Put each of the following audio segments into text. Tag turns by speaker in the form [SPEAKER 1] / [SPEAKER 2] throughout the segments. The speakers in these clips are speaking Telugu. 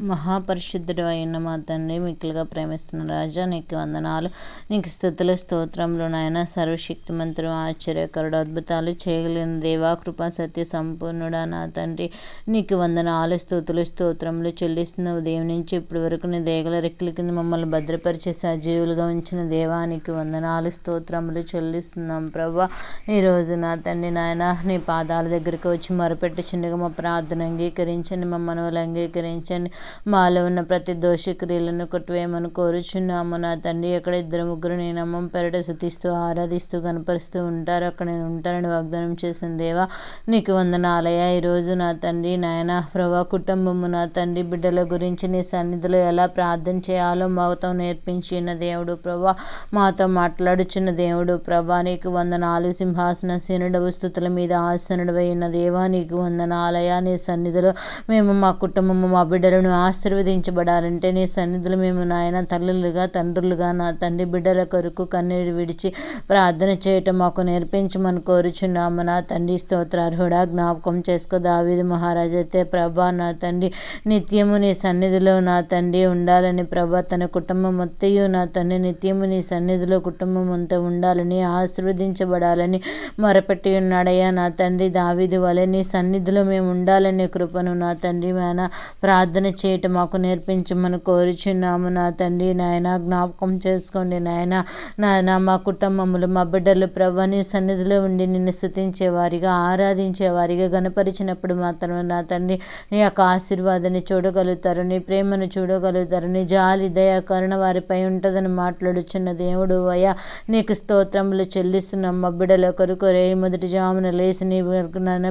[SPEAKER 1] మహాపరిశుద్ధుడు అయిన మా తండ్రి మిక్కులుగా ప్రేమిస్తున్న రాజా నీకు వందనాలు. నీకు స్థుతులు స్తోత్రంలో నాయన. సర్వశక్తిమంతుడు ఆశ్చర్యకరుడు అద్భుతాలు చేయగలిగిన దేవా కృపా సత్య సంపూర్ణుడా నా తండ్రి. నీకు వందనాలు స్థుతులు స్తోత్రములు చెల్లిస్తున్న ఉదయం నుంచి. ఇప్పటి వరకు నీ దేగల రెక్కల కింద మమ్మల్ని భద్రపరిచే సజీవులుగా ఉంచిన దేవానికి వందనాలు స్తోత్రములు చెల్లిస్తున్నాం ప్రభా ఈరోజు నా తండ్రి నాయన నీ పాదాల దగ్గరికి వచ్చి మొరపెట్టుచుండగా మా ప్రార్థన అంగీకరించండి మా మనవులు అంగీకరించండి. మాలో ఉన్న ప్రతి దోష క్రియలను కొట్టువేయమని కోరుచున్నాము. నా తండ్రి ఎక్కడ ఇద్దరు ముగ్గురు నీ నమ్మం పెరట శుతిస్తూ ఆరాధిస్తూ కనపరుస్తూ ఉంటారు. అక్కడ నేను ఉంటానని వాగ్దానం చేసిన దేవా నీకు వందనాలయ ఈరోజు నా తండ్రి నాయన ప్రభా కుటుంబము నా తండ్రి బిడ్డల గురించి నీ సన్నిధిలో ఎలా ప్రార్థన చేయాలో మాతో నేర్పించిన దేవుడు ప్రభా మాతో మాట్లాడుచున్న దేవుడు ప్రభా నీకు వందనాలు. సింహాసన సీనుడవు స్థుతుల మీద ఆసనుడు దేవా నీకు వందనాలయ నీ సన్నిధిలో మేము మా కుటుంబము మా బిడ్డలను ఆశీర్వదించబడాలంటే నీ సన్నిధిలో మేము నాయన తల్లులుగా తండ్రులుగా నా తండ్రి బిడ్డల కొరకు కన్నీరు విడిచి ప్రార్థన చేయటం మాకు నేర్పించమని కోరుచున్నాము. నా తండ్రి స్తోత్రార్హుడా జ్ఞాపకం చేసుకో. దావీదు మహారాజు అయితే ప్రభా నా తండ్రి నిత్యము నీ సన్నిధిలో నా తండ్రి ఉండాలని ప్రభా తన కుటుంబం మొత్తయు నా తండ్రి నిత్యము నీ సన్నిధిలో కుటుంబం అంతా ఉండాలని ఆశీర్వదించబడాలని మొరపెట్టి ఉన్నాడయ్యా నా తండ్రి. దావీదు వలె నీ సన్నిధిలో మేము ఉండాలనే కృపను నా తండ్రి నాయన ప్రార్థన చేయటం మాకు నేర్పించమని కోరుచున్నాము. నా తండ్రి నాయన జ్ఞాపకం చేసుకోండి. నాయన నాయన మా కుటుంబములు మా బిడ్డలు ప్రభు నీ సన్నిధిలో ఉండి నిన్ను స్థుతించేవారిగా ఆరాధించేవారిగా ఆరాధించే వారిగా గణపరిచినప్పుడు మాత్రమే నా తండ్రి నీ యొక్క ఆశీర్వాదాన్ని చూడగలుగుతారు. నీ ప్రేమను చూడగలుగుతారు. నీ జాలి దయ కరుణ వారిపై ఉంటుందని మాట్లాడుచున్న దేవుడు అయ్యా నీకు స్తోత్రములు చెల్లిస్తున్నాం. మా బిడ్డల కొరకు రే మొదటి జామున లేచి నీ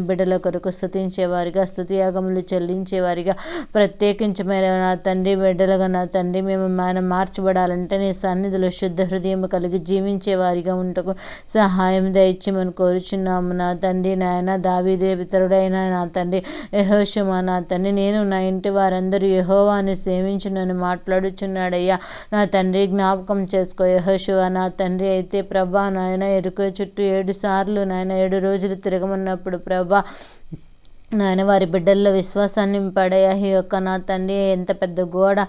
[SPEAKER 1] బిడ్డల కొరకు స్థుతించేవారిగా స్థుతియాగములు చెల్లించేవారిగా ప్రత్యేక చెల్లించే నా తండ్రి బిడ్డలుగా నా తండ్రి మేము మనం మార్చబడాలంటే నీ సన్నిధిలో శుద్ధ హృదయం కలిగి జీవించే వారిగా ఉంటకు సహాయం దయచేయమని కోరుచున్నాము. నా తండ్రి నాయన దావీదే పితరుడైన నా తండ్రి యహోషమా నా తండ్రి నేను నా ఇంటి వారందరూ యహోవాను సేవించునని మాట్లాడుచున్నాడయ్యా. నా తండ్రి జ్ఞాపకం చేసుకో యహోశివ నా తండ్రి అయితే ప్రభా నాయన ఎరుక చుట్టూ ఏడు సార్లు నాయన ఏడు రోజులు తిరగమన్నప్పుడు ప్రభా నాయన వారి బిడ్డల్లో విశ్వాసాన్ని నింపాడయ్యా ఈ యొక్క నా తండ్రి ఎంత పెద్ద గోడ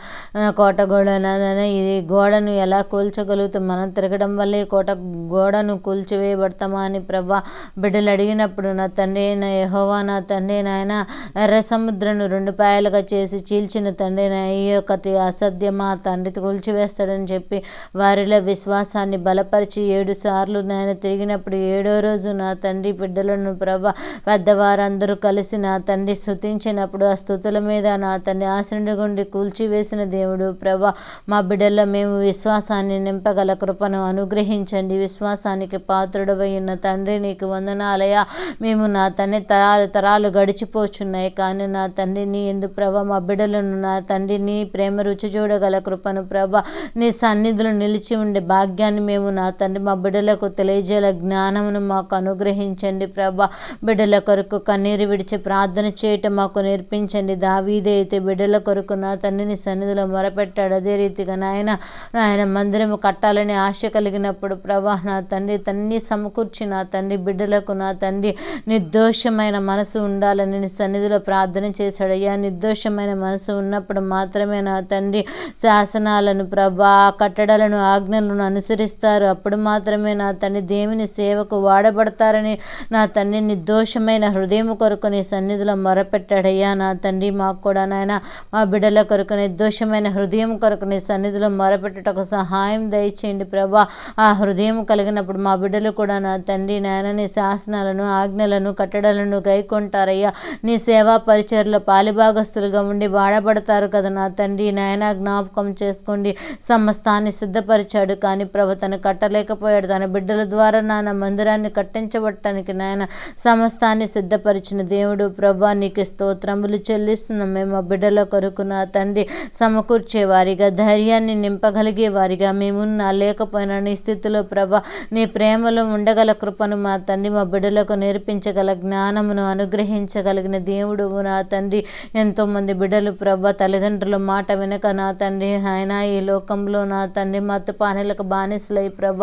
[SPEAKER 1] కోట గోడ నాయన? ఇది గోడను ఎలా కూల్చగలుగుతాం మనం తిరగడం వల్ల ఈ కోట గోడను కూల్చివేయబడతామా అని ప్రభా బిడ్డలు అడిగినప్పుడు నా తండ్రి నా యహోవా నా తండ్రి నాయన ఎర్ర సముద్రను రెండు పాయలుగా చేసి చీల్చిన తండ్రి నా ఈ యొక్క అసాధ్యమా తండ్రి కూల్చివేస్తాడని చెప్పి వారిలో విశ్వాసాన్ని బలపరిచి ఏడు సార్లు నాయన తిరిగినప్పుడు ఏడో రోజు నా తండ్రి బిడ్డలను ప్రభా పెద్దవారందరూ కలిసి నా తండ్రి స్థుతించినప్పుడు ఆ స్థుతుల మీద నా తండ్రి ఆశనుడి గుండి కూల్చివేసిన దేవుడు. ప్రభా మా బిడ్డల్లో మేము విశ్వాసాన్ని నింపగల కృపను అనుగ్రహించండి. విశ్వాసానికి పాత్రుడవై ఉన్న తండ్రి నీకు వందనాలయ మేము నా తండ్రి తరాలు తరాలు గడిచిపోచున్నాయి. కానీ నా తండ్రి నీ ఎందు ప్రభ మా బిడ్డలను నా తండ్రి నీ ప్రేమ రుచి చూడగల కృపను ప్రభ నీ సన్నిధులు నిలిచి ఉండే భాగ్యాన్ని మేము నా తండ్రి మా బిడ్డలకు తెలియజేయాల జ్ఞానమును మాకు అనుగ్రహించండి. ప్రభ బిడ్డల కొరకు కన్నీరు విడిచి ప్రార్థన చేయటం మాకు నేర్పించండి. దావీదే అయితే బిడ్డల కొరకు నా తండ్రిని సన్నిధిలో మొరపెట్టాడు. అదే రీతిగా నాయన నాయన మందిరము కట్టాలని ఆశ కలిగినప్పుడు ప్రభా నా తండ్రి తన్ని సమకూర్చి నా తండ్రి బిడ్డలకు నా తండ్రి నిర్దోషమైన మనసు ఉండాలని నీ సన్నిధిలో ప్రార్థన చేశాడు. అయ్యా నిర్దోషమైన మనసు ఉన్నప్పుడు మాత్రమే నా తండ్రి శాసనాలను ప్రభా కట్టడాలను ఆజ్ఞలను అనుసరిస్తారు. అప్పుడు మాత్రమే నా తండ్రి దేవుని సేవకు వాడబడతారని నా తండ్రి నిర్దోషమైన హృదయం కొరకు నీ సన్నిధిలో మొరపెట్టాడయ్యా నా తండ్రి మాకు కూడా నాయన మా బిడ్డల కొరకు నిర్దోషమైన హృదయం కొరకు నీ సన్నిధిలో మొరపెట్టుటకు సహాయం దయచేయండి ప్రభా. ఆ హృదయం కలిగినప్పుడు మా బిడ్డలు కూడా నా తండ్రి నాయన నీ శాసనాలను ఆజ్ఞలను కట్టడలను గైకొంటారయ్యా. నీ సేవా పరిచయలో పాలిభాగస్తులుగా ఉండి వాడబడతారు కదా నా తండ్రి నాయన జ్ఞాపకం చేసుకోండి. సమస్తాన్ని సిద్ధపరిచాడు కానీ ప్రభు తను కట్టలేకపోయాడు. తన బిడ్డల ద్వారా నాన్న మందిరాన్ని కట్టించబట్టడానికి నాయన సమస్తాన్ని సిద్ధపరిచిన దేవుడు ప్రభా నీకు స్తోత్రములు చెల్లిస్తున్నాం. మేము బిడ్డల కొరకు నా తండ్రి సమకూర్చే వారిగా ధైర్యాన్ని నింపగలిగే వారిగా మేమున్నా. లేకపోయినా నీ స్థితిలో ప్రభా నీ ప్రేమలో ఉండగల కృపను మా తండ్రి మా బిడ్డలకు నేర్పించగల జ్ఞానమును అనుగ్రహించగలిగిన దేవుడు నా తండ్రి. ఎంతోమంది బిడ్డలు ప్రభ తల్లిదండ్రుల మాట వెనక నా తండ్రి ఆయన ఈ లోకంలో నా తండ్రి మత్తుపానీలకు బానిసలై ప్రభ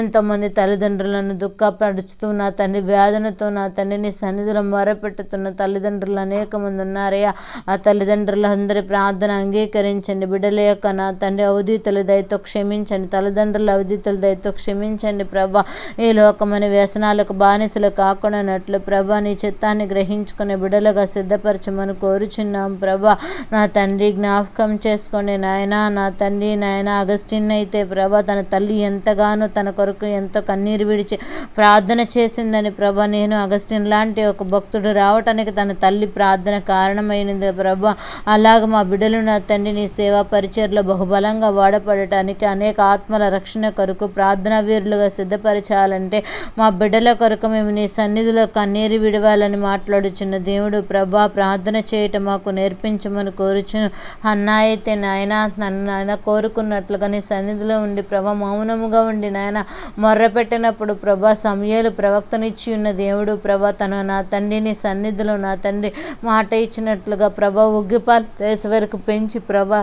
[SPEAKER 1] ఎంతోమంది తల్లిదండ్రులను దుఃఖపరుచుతూ నా తండ్రి వ్యాధులతో నా తండ్రిని సన్నిధిలో మొరపెట్టుతూ బాధపడుతున్న తల్లిదండ్రులు అనేక మంది ఉన్నారయ్యా. ఆ తల్లిదండ్రులందరి ప్రార్థన అంగీకరించండి. బిడ్డల యొక్క నా తండ్రి అవధీతల దయతో క్షమించండి. తల్లిదండ్రుల అవధీతల దయతో క్షమించండి ప్రభా. ఈ లోకమని వ్యసనాలకు బానిసలు కాకుండానట్లు ప్రభా నీ చిత్తాన్ని గ్రహించుకునే బిడ్డలుగా సిద్ధపరచమని కోరుచున్నాం ప్రభా. నా తండ్రి జ్ఞాపకం చేసుకోండి నాయన. నా తండ్రి నాయన అగస్టిన్ అయితే ప్రభా తన తల్లి ఎంతగానో తన కొరకు ఎంతో కన్నీరు విడిచి ప్రార్థన చేసిందని ప్రభా నేను అగస్టిన్ లాంటి ఒక భక్తుడు రావడం రావటానికి తన తల్లి ప్రార్థన కారణమైనది. ప్రభా అలాగ మా బిడ్డలు నా తండ్రి నీ సేవా పరిచయలో బహుబలంగా వాడపడటానికి అనేక ఆత్మల రక్షణ కొరకు ప్రార్థనా వీరులుగా సిద్ధపరచాలంటే మా బిడ్డల కొరకు మేము నీ సన్నిధిలో కన్నీరు విడవాలని మాట్లాడుచున్న దేవుడు ప్రభా ప్రార్థన చేయటం మాకు నేర్పించమని కోరుచును. అన్నా అయితే నాయన నన్ను నాయన కోరుకున్నట్లుగా నీ సన్నిధిలో ఉండి ప్రభా మౌనముగా ఉండి నాయన మొర్ర పెట్టినప్పుడు ప్రభా సమయాలు ప్రవక్తనిచ్చి ఉన్న దేవుడు ప్రభా తన నా తండ్రిని సన్నిధిలో నా తండ్రి మాట ఇచ్చినట్లుగా ప్రభా ఉగ్గిపాలు దేశ వరకు పెంచి ప్రభా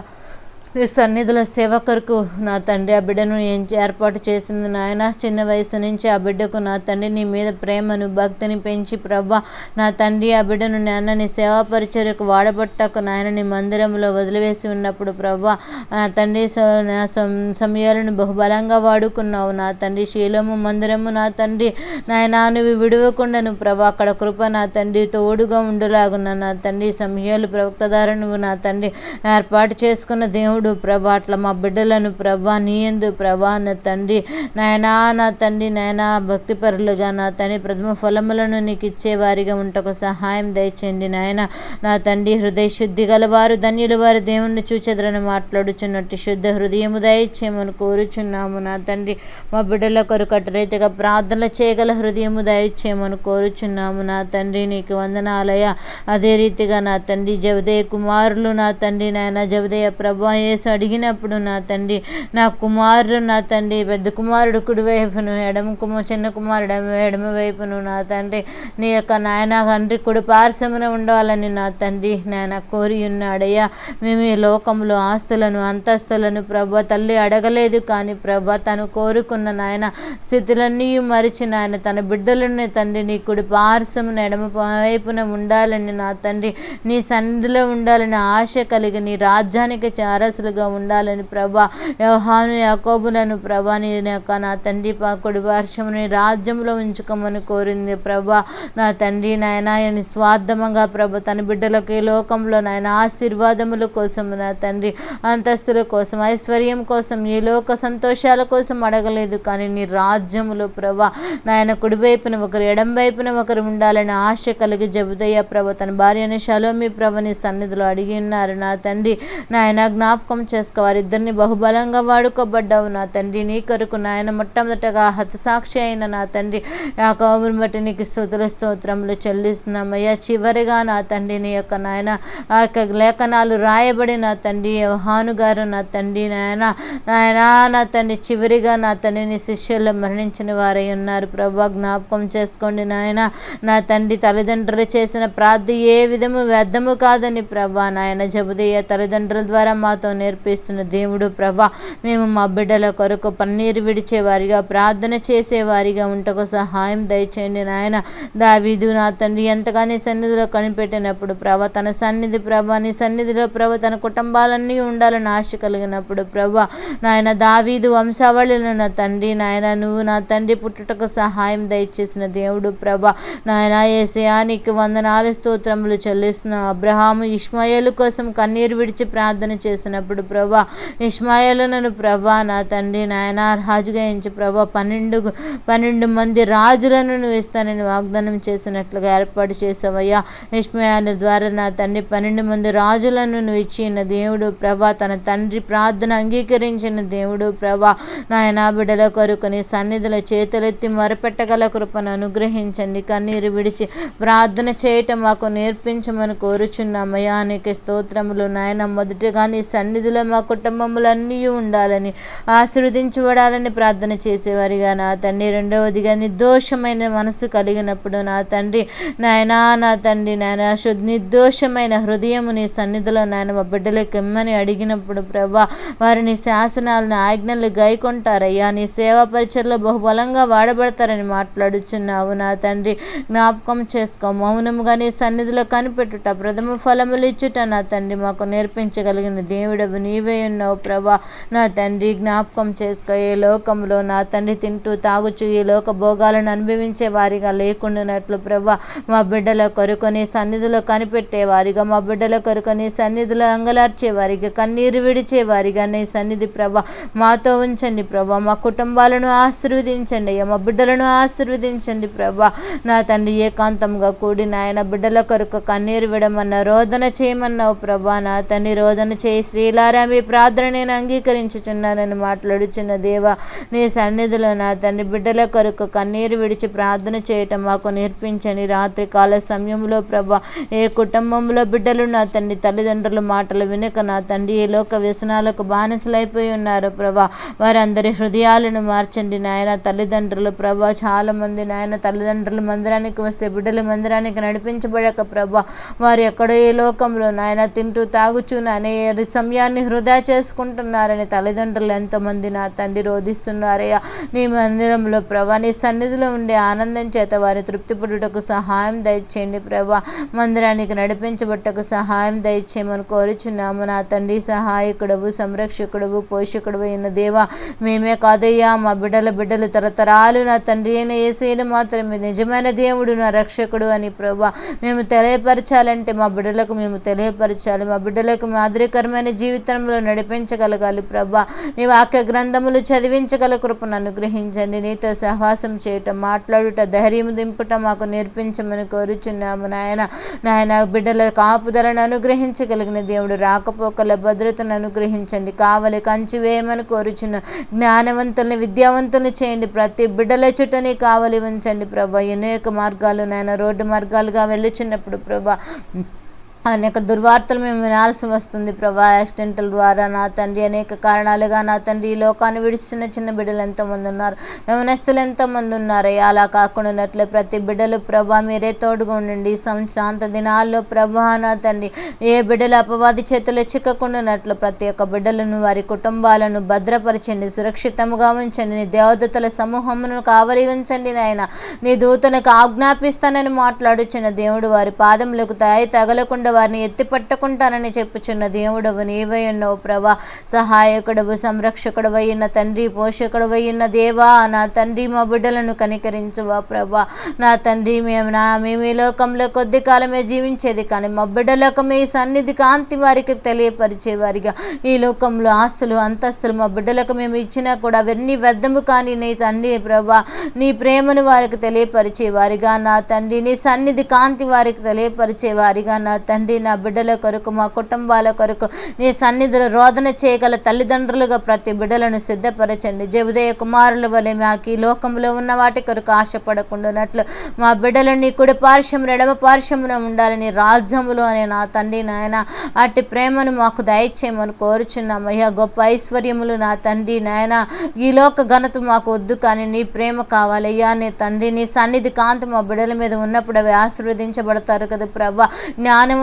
[SPEAKER 1] నీ సన్నిధిలో సేవ కొరకు నా తండ్రి ఆ బిడ్డను ఏం ఏర్పాటు చేసింది నాయన? చిన్న వయసు నుంచి ఆ బిడ్డకు నా తండ్రి నీ మీద ప్రేమను భక్తిని పెంచి ప్రభా నా తండ్రి ఆ బిడ్డను నాన్న నీ సేవా పరిచర్యకు వాడబట్టకు నాయన నీ మందిరంలో వదిలివేసి ఉన్నప్పుడు ప్రభా నా తండ్రి నా సం- సమయాలను బహుబలంగా వాడుకున్నావు. నా తండ్రి శీలము మందిరము నా తండ్రి నాయన నువ్వు విడవకుండా నువ్వు ప్రభా అక్కడ కృప నా తండ్రి తోడుగా ఉండులాగున్న నా తండ్రి సమయాలు ప్రవక్తదారు నువ్వు నా తండ్రి ఏర్పాటు చేసుకున్న దేవుడు ప్రభా అట్లా మా బిడ్డలను ప్రభా నీయందు ప్రభా నా తండ్రి నాయనా నా తండ్రి నాయనా భక్తిపరులుగా నా తండ్రి ప్రథమ ఫలములను నీకు ఇచ్చేవారిగా ఉంటకు సహాయం దయచేయండి నాయన. నా తండ్రి హృదయ శుద్ధి గలవారు ధన్యుల వారు దేవుణ్ణి చూచెదరని మాట్లాడుచున్నట్టు శుద్ధ హృదయము దయచేయమని కోరుచున్నాము నా తండ్రి. మా బిడ్డల కొరకు అటురైతగా ప్రార్థనలు చేయగల హృదయము దయచేయమని కోరుచున్నాము నా తండ్రి నీకు వందనాలయ అదే రీతిగా నా తండ్రి జవదయ కుమారులు నా తండ్రి నాయన జవదయ ప్రభా యేసు అడిగినప్పుడు నా తండ్రి నా కుమారుడు నా తండ్రి పెద్ద కుమారుడు కుడి వైపును ఎడమ కుమ చిన్న కుమారుడు ఎడమ- వైపును నా తండ్రి నీ యొక్క నాయన తండ్రి కుడి పార్శ్వమున ఉండాలని నా తండ్రి నాయన కోరి ఉన్నాడయ్యా. మేము ఈ లోకంలో ఆస్తులను అంతస్తులను ప్రభా తల్లి అడగలేదు కానీ ప్రభా తను కోరుకున్న నాయన స్థితులన్నీ మరిచి నాయన తన బిడ్డలను తండ్రి నీ కుడి పార్శ్వమున ఎడమ వైపున ఉండాలని నా తండ్రి నీ సన్నిధిలో ఉండాలని ఆశ కలిగి నీ రాజ్యానికి చారసులుగా ఉండాలని ప్రభా. యోహాను యాకోబులను ప్రభా నీ యొక్క నా తండ్రి పా కుడి పార్శ్వమున రాజ్యంలో ఉంచుకోమని కోరింది ప్రభా. నా తండ్రి నాయన నిస్వార్థమంగా ప్రభ తన బిడ్డలకు ఈ లోకంలో నాయన ఆశీర్వాదముల కోసం నా తండ్రి అంతస్తుల కోసం ఐశ్వర్యం కోసం ఈ లోక సంతోషాల కోసం అడగలేదు కానీ నీ రాజ్యములో ప్రభా నాయన కుడివైపున ఒకరు ఎడం వైపున ఒకరు ఉండాలని ఆశ కలిగి జబుదయ్య ప్రభ తన భార్యను షలోమి ప్రభని సన్నిధిలో అడిగి ఉన్నారు. నా తండ్రి నాయన జ్ఞాపకం చేసుకో. వారిద్దరిని బహుబలంగా వాడుకోబడ్డావు నా తండ్రి. నీ కొరకు నాయన మొట్టమొదటగా హతసాక్షి అయిన నా తండ్రి యాకోబుని బట్టి నీకు స్థుతుల స్తోత్రములు చెల్లిస్తున్నామయ్యా చివరిగా నా తండ్రి నీ యొక్క నాయన ఆ యొక్క లేఖనాలు రాయబడి నా తండ్రి యోహాను గారు నా తండ్రి నాయన నాయన నా తండ్రి చివరిగా నా తండ్రిని శిష్యుల్లో మరణించిన వారై ఉన్నారు. ప్రభా జ్ఞాపకం చేసుకోండి నాయన. నా తండ్రి తల్లిదండ్రులు చేసిన ప్రార్థి ఏ విధము వ్యర్థము కాదని ప్రభా నాయన జబుదయ్య తల్లిదండ్రుల ద్వారా మాతో నేర్పిస్తున్న దేవుడు ప్రభా మేము మా బిడ్డల కొరకు పన్నీరు విడిచేవారిగా ప్రార్థన చేసేవారిగా ఉంటకు సహాయం దయచేయండి నాయన. దావీదు నా తండ్రి ఎంతగానే సన్నిధిలో కనిపెట్టినప్పుడు ప్రభ తన సన్నిధి ప్రభ నీ సన్నిధిలో ప్రభ తన కుటుంబాలన్నీ ఉండాలని ఆశ కలిగినప్పుడు ప్రభ నాయన దావీదు వంశావళిలో నా తండ్రి నాయన నువ్వు నా తండ్రి పుట్టుటకు సహాయం దయచేసిన దేవుడు ప్రభ నాయన ఏసయానికి వందనాలు స్తోత్రములు చెల్లిస్తున్న. అబ్రహాము ఇష్మాయేలు కోసం కన్నీరు విడిచి ప్రార్థన చేసినప్పుడు ప్రభా ఇష్మాయలను ప్రభా నా తండ్రి నాయన రాజుగా ఎంచి ప్రభా పన్నెండు పన్నెండు మంది రాజులను నువ్వు ఇస్తానని వాగ్దానం చేసినట్లుగా ఏర్పాటు చేసావయ్యా ఇష్మాయాల ద్వారా నా తండ్రి పన్నెండు మంది రాజులను నువ్వు ఇచ్చిన దేవుడు ప్రభా తన తండ్రి ప్రార్థన అంగీకరించిన దేవుడు ప్రభా. నాయన బిడ్డల కొరకు నీ సన్నిధిలో చేతులెత్తి మొరపెట్టగల కృపను అనుగ్రహించండి. కన్నీరు విడిచి ప్రార్థన చేయటం మాకు నేర్పించమని కోరుచున్నామయ్యా. అనేక స్తోత్రములు నాయన మొదటిగా నీ సన్నిధి సన్నిధిలో మా కుటుంబములన్నీ ఉండాలని ఆశీర్వదించబడాలని ప్రార్థన చేసేవారిగా నా తండ్రి. రెండవదిగా నిర్దోషమైన మనసు కలిగినప్పుడు నా తండ్రి నాయనా నా తండ్రి నాయన శుద్ధ నిర్దోషమైన హృదయము నీ సన్నిధిలో నాయన మా బిడ్డలకు ఇమ్మని అడిగినప్పుడు ప్రభా వారిని శాసనాలను ఆజ్ఞలు గైకొంటారయ్యా. నీ సేవా పరిచయలో బహుబలంగా వాడబడతారని మాట్లాడుచున్నావు నా తండ్రి. జ్ఞాపకం చేసుకో మౌనముగా నీ సన్నిధిలో కనిపెట్టుట ప్రథమ ఫలములు ఇచ్చుట నా తండ్రి. మాకు నేర్పించగలిగిన దేవుడు దేవుడవు నీవే ఉన్నావు ప్రభా. నా తండ్రి జ్ఞాపకం చేసుకో. ఏ లోకంలో నా తండ్రి తింటూ తాగుచు. ఈ లోక భోగాలను అనుభవించే వారిగా లేకుండానట్లు ప్రభా. మా బిడ్డల కొరకు నీ సన్నిధిలో కనిపెట్టే వారిగా. మా బిడ్డల కొరకు నీ సన్నిధిలో అంగలార్చే వారిగా. కన్నీరు విడిచే వారిగా నీ సన్నిధి ప్రభా. మాతో ఉంచండి ప్రభా. మా కుటుంబాలను ఆశీర్వదించండి అయ్యా. మా బిడ్డలను ఆశీర్వదించండి ప్రభా. నా తండ్రి ఏకాంతంగా కూడి నాయన బిడ్డల కొరకు కన్నీరు విడమన్న రోదన చేయమన్నావు ప్రభా. నా తండ్రి రోదన చేయి. శ్రీలారా మీ ప్రార్థన నేను అంగీకరించుచున్నానని మాట్లాడుచున్న దేవా నీ సన్నిధిలో నా తండ్రి బిడ్డల కొరకు కన్నీరు విడిచి ప్రార్థన చేయటం మాకు నేర్పించండి రాత్రి కాల సమయంలో ప్రభా ఏ కుటుంబంలో బిడ్డలు నా తండ్రి తల్లిదండ్రుల మాటలు వినక నా తండ్రి ఈ లోక వ్యసనాలకు బానిసలైపోయి ఉన్నారు ప్రభా వారందరి హృదయాలను మార్చండి నాయన తల్లిదండ్రులు ప్రభా చాలా మంది నాయన తల్లిదండ్రులు మందిరానికి వస్తే బిడ్డలు మందిరానికి నడిపించబడక ప్రభా వారు ఎక్కడో ఏ లోకంలో నాయన తింటూ తాగుచూ అనే సమయాన్ని వృధా చేసుకుంటున్నారని తల్లిదండ్రులు ఎంతమంది నా తండ్రి రోధిస్తున్నారయ్యా. నీ మందిరంలో ప్రభా నీ సన్నిధిలో ఉండే ఆనందం చేత వారి తృప్తిపడుటకు సహాయం దయచేయండి ప్రభా. మందిరానికి నడిపించబట్టకు సహాయం దయచేయమని కోరుచున్నాము. నా తండ్రి సహాయకుడవు సంరక్షకుడవు పోషకుడు అయిన దేవా మేమే కాదయ్యా. మా బిడ్డల బిడ్డలు తరతరాలు నా తండ్రి అయిన ఏసైన మాత్రమే. నిజమైన దేవుడు నా రక్షకుడు అని ప్రభా మేము తెలియపరచాలంటే మా బిడ్డలకు మేము తెలియపరచాలి. మా బిడ్డలకు మాదిరికరమైన జీవితంలో నడిపించగలగాలి ప్రభా. నీ వాక్య గ్రంథములు చదివించగల కృపను అనుగ్రహించండి. నీతో సహవాసం చేయటం మాట్లాడుట ధైర్యం దింపుట మాకు నేర్పించమని కోరుచున్నాము నాయన. నాయన బిడ్డల కాపుదలను అనుగ్రహించగలిగిన దేవుడు రాకపోకల భద్రతను అనుగ్రహించండి. కావలి కంచి వేయమని కోరుచున్న. జ్ఞానవంతుల్ని విద్యావంతుల్ని చేయండి. ప్రతి బిడ్డల చుట్టని కావలి ఉంచండి ప్రభా. అనేక మార్గాలు నాయన రోడ్డు మార్గాలుగా వెళ్ళుచున్నప్పుడు ప్రభా. అనేక దుర్వార్తలు మేము వినాల్సి వస్తుంది ప్రభా. యాక్సిడెంట్ల ద్వారా నా తండ్రి అనేక కారణాలుగా నా తండ్రి ఈ లోకాన్ని విడిచిన చిన్న బిడ్డలు ఎంతోమంది ఉన్నారు? యవనస్తులు ఎంతోమంది ఉన్నారు? అలా కాకుండా ఉన్నట్లే ప్రతి బిడ్డలు ప్రభా మీరే తోడుగా ఉండండి. సంవత్సరాంత దినాల్లో ప్రభా నా తండ్రి ఏ బిడ్డలు అపవాది చేతులు చిక్కకుండానట్లు ప్రతి ఒక్క బిడ్డలను వారి కుటుంబాలను భద్రపరచండి సురక్షితంగా ఉంచండి. నీ దేవదతల సమూహమును కావలి ఉంచండి నాయన. నీ దూతనకు ఆజ్ఞాపిస్తానని మాట్లాడుచున్న దేవుడు వారి పాదములకు తాయి తగలకుండా వారిని ఎత్తి పట్టుకుంటానని చెప్పుచున్న దేవుడవు నీవై ఉన్నావు ప్రభా సహాయకుడవు సంరక్షకుడు అయిన తండ్రి పోషకుడు అయిన దేవా నా తండ్రి మా బిడ్డలను కనికరించువా ప్రభా. నా తండ్రి మేము నా మేము ఈ లోకంలో కొద్ది కాలమే జీవించేది కానీ మా బిడ్డలకు మీ సన్నిధి కాంతి వారికి తెలియపరిచేవారిగా ఈ లోకంలో ఆస్తులు అంతస్తులు మా బిడ్డలకు మేము ఇచ్చినా కూడా అవన్నీ వ్యర్థము కానీ నీ తండ్రి ప్రభా నీ ప్రేమను వారికి తెలియపరిచే వారిగా నా తండ్రి నీ సన్నిధి కాంతి వారికి తెలియపరిచే వారిగా నా తండ్రి తండ్రి నా బిడ్డల కొరకు మా కుటుంబాల కొరకు నీ సన్నిధిలో రోదన చేయగల తల్లిదండ్రులుగా ప్రతి బిడ్డలను సిద్ధపరచండి. జబుదయ కుమారుల వలె మాకు ఈ లోకంలో ఉన్న వాటి కొరకు ఆశపడకుండానట్లు మా బిడ్డలని నీ కుడి పార్శ్వం ఎడమ పార్శ్వమున ఉండాలని రాజ్యములో అనే నా తండ్రి నాయన అట్టి ప్రేమను మాకు దయచేయమని కోరుచున్నామయ్యా. గొప్ప ఐశ్వర్యములు నా తండ్రి నాయన ఈ లోక ఘనత మాకు వద్దు కానీ నీ ప్రేమ కావాలయ్యా. నీ తండ్రి నీ సన్నిధి కాంతి మా బిడ్డల మీద ఉన్నప్పుడు అవి ఆశీర్వదించబడతారు కదా ప్రభా.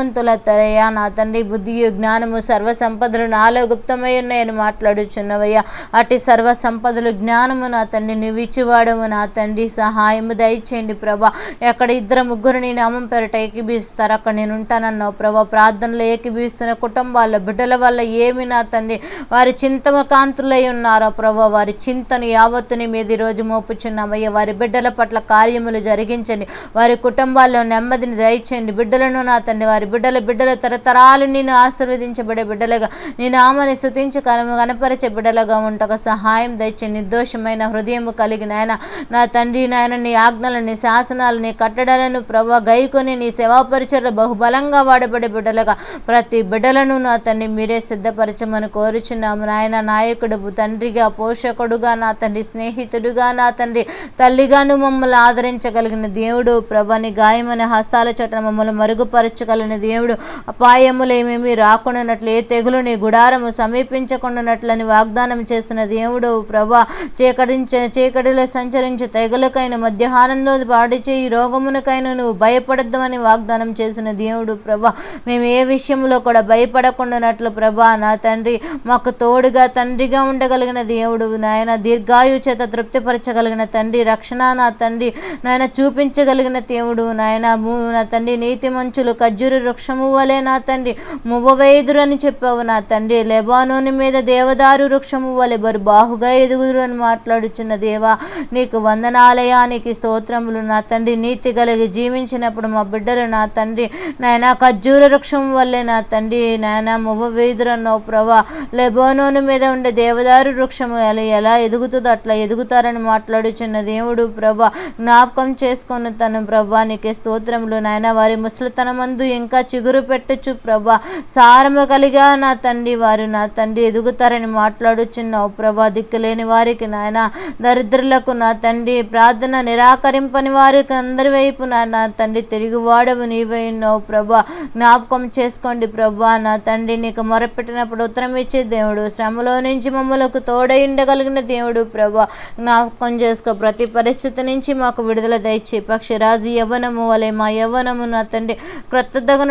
[SPEAKER 1] ధనవంతుల తరయ్యా నా తండ్రి బుద్ధియు జ్ఞానము సర్వ సంపదలు నాలో గుప్తమై ఉన్నాయని మాట్లాడుచున్నవయ్యా. అటు సర్వ సంపదలు జ్ఞానము నా తండ్రి నువ్వు ఇచ్చివాడము నా తండ్రి. సహాయము దయచేయండి ప్రభా. ఎక్కడ ఇద్దరు ముగ్గురు నీ నామం పెరట ఏకీభవిస్తారు అక్కడ నేను ఉంటానన్నావు ప్రభా. ప్రార్థనలో ఏకీభవిస్తున్న కుటుంబాల్లో బిడ్డల వల్ల ఏమి నా తండ్రి? వారి చింతమ కాంతులై ఉన్నారో ప్రభా? వారి చింతను యావత్తుని మీద ఈరోజు మోపుచున్నామయ్యా. వారి బిడ్డల పట్ల కార్యములు జరిగించండి. వారి కుటుంబాల్లో నెమ్మదిని దయచేయండి. బిడ్డలను నా తండ్రి వారి బిడ్డల బిడ్డల తరతరాలు నేను ఆశీర్వదించబడే బిడ్డలుగా నీ నామని స్థుతించి కనము కనపరిచే బిడ్డలుగా ఉంటక సహాయం దయచే నిర్దోషమైన హృదయం కలిగిన ఆయన నా తండ్రి నాయన నీ ఆజ్ఞలు నీ శాసనాలు నీ కట్టడాలను ప్రభా గైకొని నీ సేవాపరిచర్లు బహుబలంగా వాడబడే బిడ్డలుగా ప్రతి బిడ్డలను నా తండ్రి మీరే సిద్ధపరచమని కోరుచున్నాము. నాయన నాయకుడు తండ్రిగా పోషకుడుగా నా తండ్రి స్నేహితుడుగా నా తండ్రి తల్లిగాను మమ్మల్ని ఆదరించగలిగిన దేవుడు ప్రభని గాయమని హస్తాల చోట మమ్మల్ని మరుగుపరచగలిగిన దేవుడు అపాయములు ఏమేమి రాకుండానట్లు ఏ తెగులు నీ గుడారము సమీపించకుండానట్లని వాగ్దానం చేసిన దేవుడు ప్రభా చీకటించే చీకటిలో సంచరించే తెగులకైన మధ్యాహ్నంలో పాడిచే ఈ రోగమునకైనా నువ్వు భయపడద్దామని వాగ్దానం చేసిన దేవుడు ప్రభా మేము ఏ విషయంలో కూడా భయపడకుండానట్లు ప్రభా నా తండ్రి మాకు తోడుగా తండ్రిగా ఉండగలిగిన దేవుడు నాయన దీర్ఘాయు చేత తృప్తిపరచగలిగిన తండ్రి రక్షణ నా తండ్రి నాయన చూపించగలిగిన దేవుడు నాయన నా తండ్రి నీతి మంచులు ఖర్జూరు వృక్షము వలె నా తండ్రి. మువ్వవేదురు అని చెప్పావు నా తండ్రి. లెబానోని మీద దేవదారు వృక్షము వలె బరు బాహుగా ఎదుగురు అని మాట్లాడుచున్న దేవా నీకు వందనాలయానికి స్తోత్రములు నా తండ్రి. నీతి కలిగి జీవించినప్పుడు మా బిడ్డలు నా తండ్రి. నాయన ఖర్జూర వృక్షం వల్లే నా తండ్రి. నాయన మువ్వ వేదురన్నావు ప్రభా. లెబానోను మీద ఉండే దేవదారు వృక్షము ఎలా ఎలా ఎదుగుతుందో అట్లా ఎదుగుతారని మాట్లాడుచున్న దేవుడు ప్రభా జ్ఞాపకం చేసుకున్న తను ప్రభా నీకే స్తోత్రములు. నాయన వారి ముసలితనమందు ఇంకా చిగురు పెట్టచ్చు ప్రభా. సారము కలిగా నా తండ్రి వారు నా తండ్రి ఎదుగుతారని మాట్లాడుచున్నావు ప్రభా. దిక్కులేని వారికి నాయన దరిద్రులకు నా తండ్రి ప్రార్థన నిరాకరింపని వారికి అందరి వైపు నా నా తండ్రి తిరుగువాడవు నీవై ఉన్నావు ప్రభా. జ్ఞాపకం చేసుకోండి ప్రభా. నా తండ్రి నీకు మొరపెట్టినప్పుడు ఉత్తరం ఇచ్చే దేవుడు శ్రమలో నుంచి మమ్మలకు తోడై ఉండగలిగిన దేవుడు ప్రభా. జ్ఞాపకం చేసుకో ప్రతి పరిస్థితి నుంచి మాకు విడుదల దయచే పక్షిరాజు యవ్వనము వలె మా యవ్వనము నా తండ్రి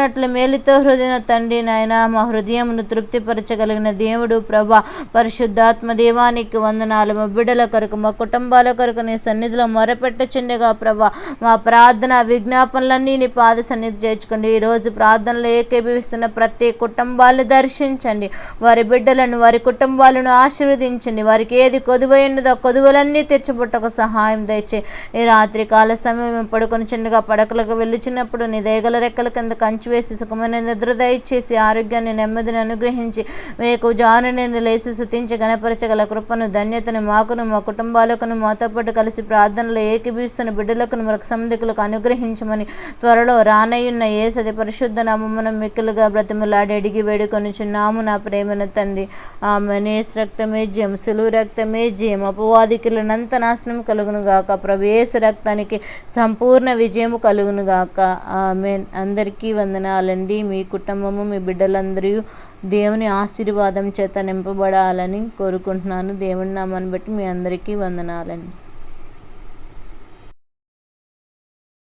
[SPEAKER 1] క్రొత్తదగినట్లు మేలుతో హృదయ తండ్రి నాయన మా హృదయమును తృప్తిపరచగలిగిన దేవుడు ప్రభా పరిశుద్ధాత్మ దేవానికి వందనాలు. మా బిడ్డల కొరకు మా కుటుంబాల కొరకు నీ సన్నిధిలో మొరపెట్టుచుండగా ప్రభా. మా ప్రార్థన విజ్ఞాపనలన్నీ నీ పాద సన్నిధి చేర్చుకోండి. ఈరోజు ప్రార్థనలు ఏకీభవిస్తున్న ప్రతి కుటుంబాలను దర్శించండి. వారి బిడ్డలను వారి కుటుంబాలను ఆశీర్వదించండి. వారికి ఏది కొదువైనదో కొదువులన్నీ తెచ్చిపుట్టకు సహాయం దయచే ఈ రాత్రి కాల సమయం పడుకుని పడుకొని చిన్నగా పడకలకు వెళ్ళుచున్నప్పుడు నీ దేగల రెక్కల కింద కంచి వేసి సుఖమైన నిద్ర దయచేసి ఆరోగ్యాన్ని నెమ్మదిని అనుగ్రహించి మీకు జానుని లేచి శుతించి గణపరచగల కృపను ధన్యతను మాకును మా కుటుంబాలకును మాతో పాటు కలిసి ప్రార్థనలు ఏకీభిస్తున్న బిడ్డలకు మరొక సంధికులకు అనుగ్రహించమని త్వరలో రానయ్యున్న ఏ సది పరిశుద్ధ నామమున మిక్కులుగా బ్రతిమలాడి అడిగి వేడుకొని చిన్నాము నా ప్రేమన తండ్రి. ఆమె నేస్ రక్తమే జయం సులువు రక్తమే జయం అపవాదికులనంత నాశనం కలుగును గాక. ప్రవేశ రక్తానికి సంపూర్ణ విజయము కలుగును గాక. ఆమె అందరికీ వందనాలండి. మీ కుటుంబము మీ బిడ్డలందరూ దేవుని ఆశీర్వాదం చేత నింపబడాలని కోరుకుంటున్నాను. దేవుని నామాన్ని బట్టి మీ అందరికీ వందనాలండి.